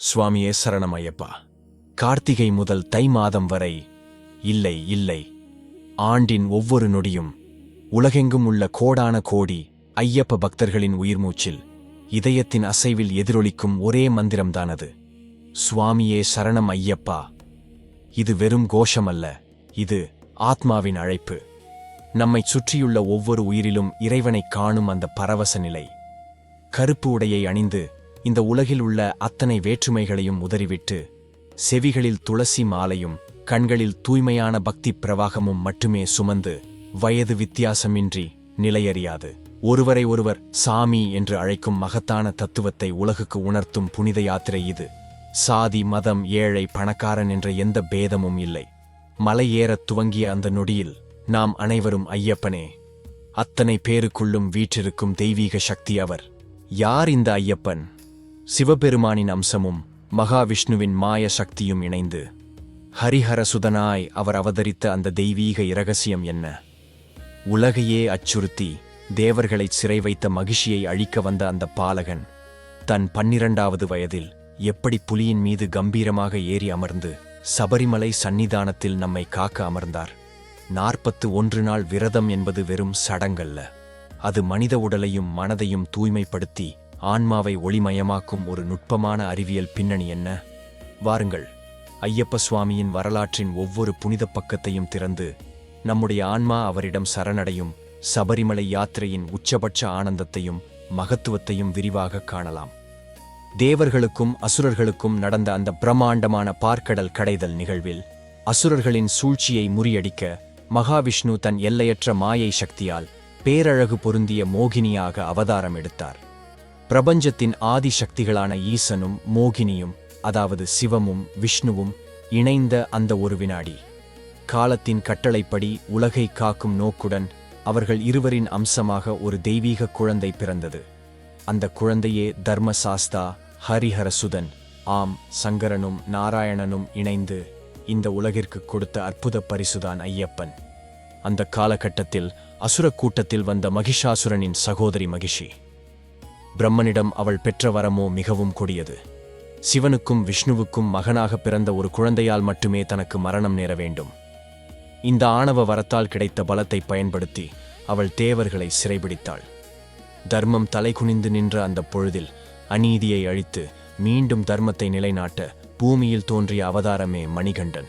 சுவாமியே சரணம் ஐயப்பா கார்த்திகை முதல் தை மாதம் வரை இல்லை இல்லை. ஆண்டின் ஒவ்வொரு நொடியும் உலகெங்கும் உள்ள கோடான கோடி ஐயப்ப பக்தர்களின் உயிர்மூச்சில் இதயத்தின் அசைவில் எதிரொலிக்கும் ஒரே மந்திரம்தானது. சுவாமியே சரணம் ஐயப்பா. இது வெறும் கோஷமல்ல இது ஆத்மாவின் அழைப்பு. நம்மைச் சுற்றியுள்ள ஒவ்வொரு உயிரிலும் இறைவனைக் காணும் அந்த பரவச நிலை. கருப்பு உடையை அணிந்து இந்த உலகில் உள்ள அத்தனை வேற்றுமைகளையும் உதறிவிட்டு செவிகளில் துளசி மாலையும் கண்களில் தூய்மையான பக்தி பிரவாகமும் மட்டுமே சுமந்து வயது வித்தியாசமின்றி நிலையறியாது. ஒருவரை ஒருவர் சாமி என்று அழைக்கும் மகத்தான தத்துவத்தை உலகுக்கு உணர்த்தும் புனித யாத்திரை இது. சாதி மதம் ஏழை பணக்காரன் என்ற எந்த பேதமும் இல்லை. மலை ஏறத் துவங்கிய அந்த நொடியில் நாம் அனைவரும் ஐயப்பனே. அத்தனை பேருக்குள்ளும் வீற்றிருக்கும் தெய்வீக சக்தி அவர். யார் இந்த ஐயப்பன்? சிவபெருமானின் அம்சமும் மகாவிஷ்ணுவின் மாய சக்தியும் இணைந்து ஹரிஹரசுதனாய் அவர் அவதரித்த அந்த தெய்வீக இரகசியம் என்ன? உலகையே அச்சுறுத்தி தேவர்களைச் சிறை வைத்த மகிழ்ச்சியை அழிக்க வந்த அந்த பாலகன் தன் பன்னிரண்டாவது வயதில் எப்படி புலியின் மீது கம்பீரமாக ஏறி அமர்ந்து சபரிமலை சந்நிதானத்தில் நம்மை காக்க அமர்ந்தார்? நாற்பத்து ஒன்று நாள் விரதம் என்பது வெறும் சடங்கல்ல. அது மனித உடலையும் மனதையும் தூய்மைப்படுத்தி ஆன்மாவை ஒளிமயமாக்கும் ஒரு நுட்பமான அறிவியல் பின்னணி என்ன? வாருங்கள். ஐயப்ப சுவாமியின் வரலாற்றின் ஒவ்வொரு புனித பக்கத்தையும் திறந்து நம்முடைய ஆன்மா அவரிடம் சரணடையும் சபரிமலை யாத்திரையின் உச்சபட்ச ஆனந்தத்தையும் மகத்துவத்தையும் விரிவாக காணலாம். தேவர்களுக்கும் அசுரர்களுக்கும் நடந்த அந்த பிரம்மாண்டமான பார்க்கடல் கடைதல் நிகழ்வில் அசுரர்களின் சூழ்ச்சியை முறியடிக்க மகாவிஷ்ணு தன் எல்லையற்ற மாயை சக்தியால் பேரழகு பொருந்திய மோகினியாக அவதாரம் எடுத்தார். பிரபஞ்சத்தின் ஆதி சக்திகளான ஈசனும் மோகினியும் அதாவது சிவமும் விஷ்ணுவும் இணைந்த அந்த ஒரு வினாடி. காலத்தின் கட்டளைப்படி உலகை காக்கும் நோக்குடன் அவர்கள் இருவரின் அம்சமாக ஒரு தெய்வீக குழந்தை பிறந்தது. அந்த குழந்தையே தர்மசாஸ்தா ஹரிஹரசுதன் ஆம் சங்கரனும் நாராயணனும் இணைந்து இந்த உலகிற்கு கொடுத்த அற்புத பரிசுதான் ஐயப்பன். அந்த காலகட்டத்தில் அசுர கூட்டத்தில் வந்த மகிஷாசுரனின் சகோதரி மகிஷி. பிரம்மனிடம் அவள் பெற்ற வரமோ மிகவும் கொடியது. சிவனுக்கும் விஷ்ணுவுக்கும் மகனாக பிறந்த ஒரு குழந்தையால் மட்டுமே தனக்கு மரணம் நேர வேண்டும். இந்த ஆணவ வரத்தால் கிடைத்த பலத்தை பயன்படுத்தி அவள் தேவர்களை சிறைபிடித்தாள். தர்மம் தலைகுனிந்து நின்ற அந்த பொழுதில் அநீதியை அழித்து மீண்டும் தர்மத்தை நிலைநாட்ட பூமியில் தோன்றிய அவதாரமே மணிகண்டன்.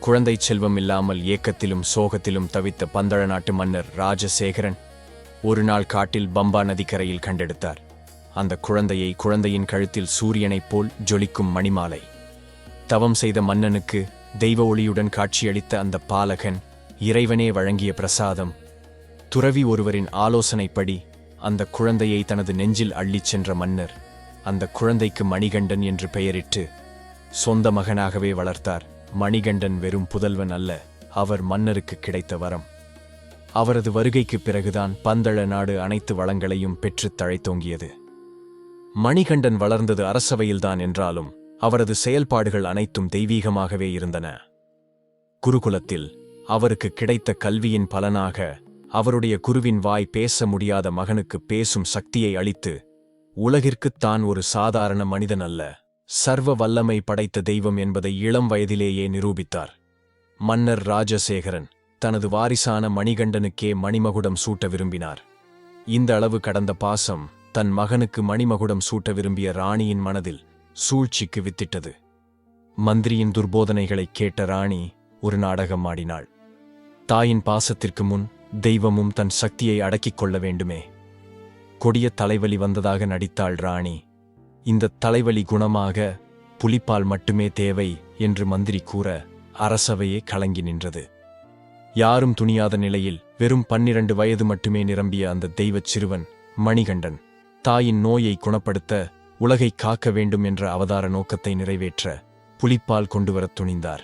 குழந்தை செல்வம் இல்லாமல் ஏக்கத்திலும் சோகத்திலும் தவித்த பந்தள நாட்டு மன்னர் ராஜசேகரன் ஒரு நாள் காட்டில் பம்பா நதிக்கரையில் கண்டெடுத்தார். அந்த குழந்தையை குழந்தையின் கழுத்தில் சூரியனைப் போல் ஜொலிக்கும் மணிமாலை. தவம் செய்த மன்னனுக்கு தெய்வ ஒளியுடன் காட்சியளித்த அந்த பாலகன் இறைவனே வழங்கிய பிரசாதம். துறவி ஒருவரின் ஆலோசனைப்படி அந்த குழந்தையை தனது நெஞ்சில் அள்ளிச் சென்ற மன்னர் அந்த குழந்தைக்கு மணிகண்டன் என்று பெயரிட்டு சொந்த மகனாகவே வளர்த்தார். மணிகண்டன் வெறும் புதல்வன் அல்ல அவர் மன்னருக்கு கிடைத்த வரம். அவரது வருகைக்குப் பிறகுதான் பந்தள நாடு அனைத்து வளங்களையும் பெற்றுத் தழைத்தோங்கியது. மணிகண்டன் வளர்ந்தது அரசவையில்தான் என்றாலும் அவரது செயல்பாடுகள் அனைத்தும் தெய்வீகமாகவே இருந்தன. குருகுலத்தில் அவருக்கு கிடைத்த கல்வியின் பலனாக அவருடைய குருவின் வாய் பேச முடியாத மகனுக்கு பேசும் சக்தியை அளித்து உலகிற்குத் தான் ஒரு சாதாரண மனிதன் அல்ல. சர்வ வல்லமை படைத்த தெய்வம் என்பதை இளம் வயதிலேயே நிரூபித்தார். மன்னர் ராஜசேகரன் தனது வாரிசான மணிகண்டனுக்கே மணிமகுடம் சூட்ட விரும்பினார். இந்த அளவு கடந்த பாசம் தன் மகனுக்கு மணிமகுடம் சூட்ட விரும்பிய ராணியின் மனதில் சூழ்ச்சிக்கு வித்திட்டது. மந்திரியின் துர்போதனைகளைக் கேட்ட ராணி ஒரு நாடகம் ஆடினாள். தாயின் பாசத்திற்கு முன் தெய்வமும் தன் சக்தியை அடக்கிக் கொள்ள வேண்டுமே. கொடிய தலைவலி வந்ததாக நடித்தாள் ராணி. இந்த தலைவலி குணமாக புலிப்பால் மட்டுமே தேவை என்று மந்திரி கூற அரசவையே கலங்கி நின்றது. யாரும் துணியாத நிலையில் வெறும் பன்னிரண்டு வயது மட்டுமே நிரம்பிய அந்த தெய்வச் சிறுவன் மணிகண்டன் தாயின் நோயை குணப்படுத்த உலகை காக்க வேண்டும் என்ற அவதார நோக்கத்தை நிறைவேற்ற புலிப்பால் கொண்டுவரத் துணிந்தார்.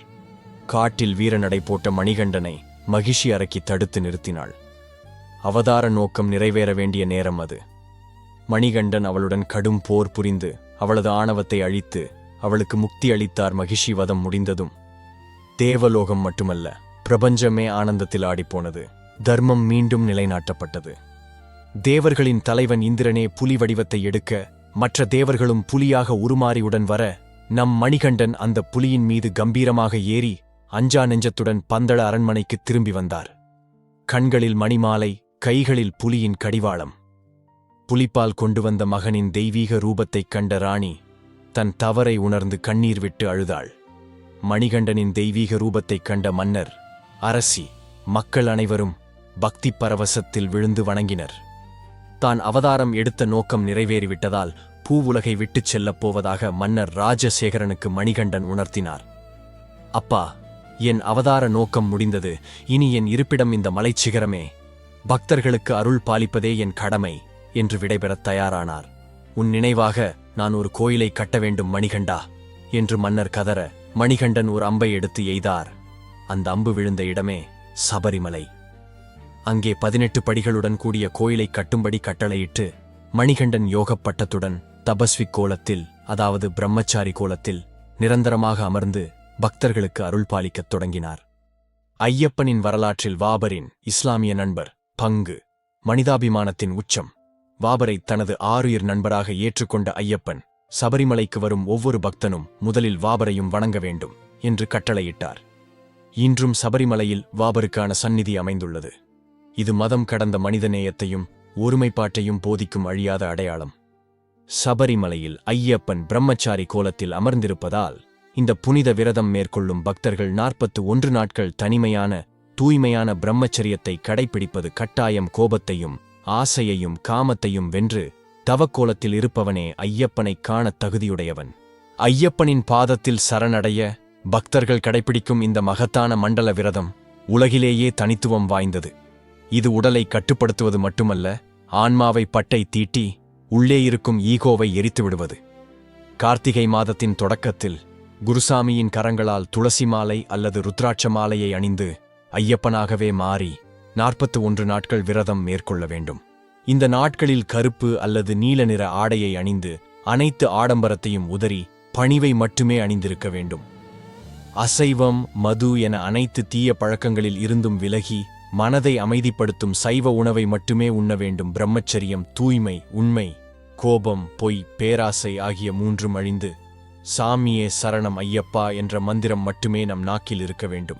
காட்டில் வீரநடை போட்ட மணிகண்டனை மகிஷி அரக்கி தடுத்து நிறுத்தினாள். அவதார நோக்கம் நிறைவேற வேண்டிய நேரம் அது. மணிகண்டன் அவளுடன் கடும் போர் புரிந்து அவளது ஆணவத்தை அழித்து அவளுக்கு முக்தி அளித்தார் மகிஷி வதம் முடிந்ததும். தேவலோகம் மட்டுமல்ல பிரபஞ்சமே ஆனந்தத்தில் ஆடிப்போனது. தர்மம் மீண்டும் நிலைநாட்டப்பட்டது. தேவர்களின் தலைவன் இந்திரனே புலி வடிவத்தை எடுக்க மற்ற தேவர்களும் புலியாக உருமாறியுடன் வர நம் மணிகண்டன் அந்த புலியின் மீது கம்பீரமாக ஏறி அஞ்சா நெஞ்சத்துடன் பந்தள அரண்மனைக்குத் திரும்பி வந்தார். கண்களில் மணிமாலை கைகளில் புலியின் கடிவாளம். புலிப்பால் கொண்டு வந்த மகனின் தெய்வீக ரூபத்தைக் கண்ட ராணி தன் தவறை உணர்ந்து கண்ணீர் விட்டு அழுதாள். மணிகண்டனின் தெய்வீக ரூபத்தைக் கண்ட மன்னர் அரசி மக்கள் அனைவரும் பக்தி பரவசத்தில் விழுந்து வணங்கினர். தான் அவதாரம் எடுத்த நோக்கம் நிறைவேறிவிட்டதால் பூவுலகை விட்டுச் செல்லப் போவதாக மன்னர் ராஜசேகரனுக்கு மணிகண்டன் உணர்த்தினார். அப்பா என் அவதார நோக்கம் முடிந்தது. இனி என் இருப்பிடம் இந்த மலைச்சிகரமே பக்தர்களுக்கு அருள் பாலிப்பதே என் கடமை என்று விடைபெறத் தயாரானார். உன் நினைவாக நான் ஒரு கோயிலை கட்ட வேண்டும் மணிகண்டா என்று மன்னர் கதற மணிகண்டன் ஒரு அம்பை எடுத்து எய்தார். அந்த அம்பு விழுந்த இடமே சபரிமலை. அங்கே பதினெட்டு படிகளுடன் கூடிய கோயிலை கட்டும்படி கட்டளையிட்டு மணிகண்டன் யோகப் பட்டத்துடன் தபஸ்வி கோலத்தில் அதாவது பிரம்மச்சாரி கோலத்தில் நிரந்தரமாக அமர்ந்து பக்தர்களுக்கு அருள் பாலிக்கத் தொடங்கினார். ஐயப்பனின் வரலாற்றில் வாபரின் இஸ்லாமிய நண்பர் பங்கு மனிதாபிமானத்தின் உச்சம். வாபரை தனது ஆருயிர் நண்பராக ஏற்றுக்கொண்ட ஐயப்பன் சபரிமலைக்கு வரும் ஒவ்வொரு பக்தனும் முதலில் வாபரையும் வணங்க வேண்டும் என்று கட்டளையிட்டார். இன்றும் சபரிமலையில் வாபருக்கான சந்நிதி அமைந்துள்ளது. இது மதம் கடந்த மனிதநேயத்தையும் ஒருமைப்பாட்டையும் போதிக்கும் அழியாத அடையாளம். சபரிமலையில் ஐயப்பன் பிரம்மச்சாரி கோலத்தில் அமர்ந்திருப்பதால் இந்த புனித விரதம் மேற்கொள்ளும் பக்தர்கள் நாற்பத்து ஒன்று நாட்கள் தனிமையான தூய்மையான பிரம்மச்சரியத்தை கடைப்பிடிப்பது கட்டாயம் கோபத்தையும் ஆசையையும் காமத்தையும் வென்று தவக்கோலத்தில் இருப்பவனே ஐயப்பனைக் காணத் தகுதியுடையவன். ஐயப்பனின் பாதத்தில் சரணடைய பக்தர்கள் கடைப்பிடிக்கும் இந்த மகத்தான மண்டல விரதம் உலகிலேயே தனித்துவம் வாய்ந்தது. இது உடலை கட்டுப்படுத்துவது மட்டுமல்ல ஆன்மாவை பட்டை தீட்டி உள்ளே இருக்கும் ஈகோவை எரித்து விடுவது கார்த்திகை மாதத்தின் தொடக்கத்தில் குருசாமியின் கரங்களால் துளசி மாலை அல்லது ருத்ராட்ச மாலையை அணிந்து ஐயப்பனாகவே மாறி நாற்பத்து ஒன்று நாட்கள் விரதம் மேற்கொள்ள வேண்டும். இந்த நாட்களில் கருப்பு அல்லது நீல நிற ஆடையை அணிந்து அனைத்து ஆடம்பரத்தையும் உதறி பணிவை மட்டுமே அணிந்திருக்க வேண்டும். அசைவம் மது என அனைத்து தீய பழக்கங்களில் இருந்தும் விலகி மனதை அமைதிப்படுத்தும் சைவ உணவை மட்டுமே உண்ண வேண்டும். பிரம்மச்சரியம் தூய்மை உண்மை கோபம் பொய் பேராசை ஆகிய மூன்றும் அழிந்து சாமியே சரணம் ஐயப்பா என்ற மந்திரம் மட்டுமே நம் நாக்கில் இருக்க வேண்டும்.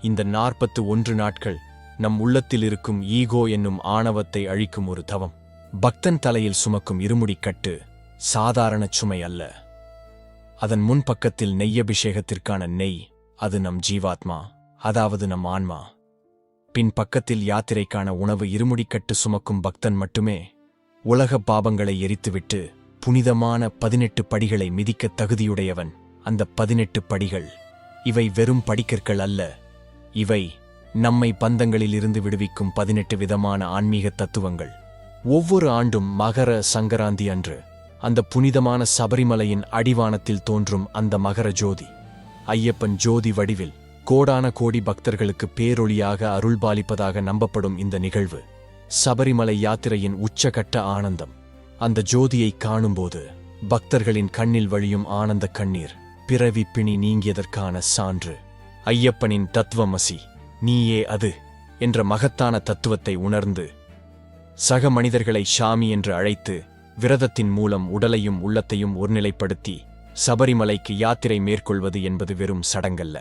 இந்த நாற்பத்து ஒன்று நாட்கள் நம் உள்ளத்தில் இருக்கும் ஈகோ என்னும் ஆணவத்தை அழிக்கும் ஒரு தவம். பக்தன் தலையில் சுமக்கும் இருமுடிக்கட்டு சாதாரண சுமை அல்ல. அதன் முன்பக்கத்தில் நெய்யபிஷேகத்திற்கான நெய் அது நம் ஜீவாத்மா அதாவது நம் ஆன்மா. பின் பக்கத்தில் யாத்திரைக்கான உணவு இருமுடிக்கட்டு சுமக்கும் பக்தன் மட்டுமே உலக பாபங்களை எரித்துவிட்டு புனிதமான பதினெட்டு படிகளை மிதிக்க தகுதியுடையவன். அந்த பதினெட்டு படிகள் இவை வெறும் படிக்கற்கள் அல்ல. இவை நம்மை பந்தங்களில் இருந்து விடுவிக்கும் பதினெட்டு விதமான ஆன்மீக தத்துவங்கள். ஒவ்வொரு ஆண்டும் மகர சங்கராந்தி அன்று அந்த புனிதமான சபரிமலையின் அடிவானத்தில் தோன்றும் அந்த மகர ஜோதி. ஐயப்பன் ஜோதி வடிவில் கோடான கோடி பக்தர்களுக்கு பேரொளியாக அருள்பாலிப்பதாக நம்பப்படும் இந்த நிகழ்வு சபரிமலை யாத்திரையின் உச்சகட்ட ஆனந்தம். அந்த ஜோதியை காணும்போது பக்தர்களின் கண்ணில் வழியும் ஆனந்த கண்ணீர் பிறவி பிணி நீங்கியதற்கான சான்று. ஐயப்பனின் தத்துவமசி நீயே அது என்ற மகத்தான தத்துவத்தை உணர்ந்து சக மனிதர்களை ஷாமி என்று அழைத்து விரதத்தின் மூலம் உடலையும் உள்ளத்தையும் ஒருநிலைப்படுத்தி சபரிமலைக்கு யாத்திரை மேற்கொள்வது என்பது வெறும் சடங்கல்ல.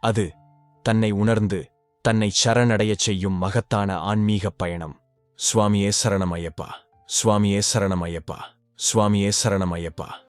அது தன்னை உணர்ந்து தன்னை சரணடையச் செய்யும் மகத்தான ஆன்மீகப் பயணம். சுவாமியே சரணமையப்பா. சுவாமியே சரணமையப்பா. சுவாமியே சரணமையப்பா.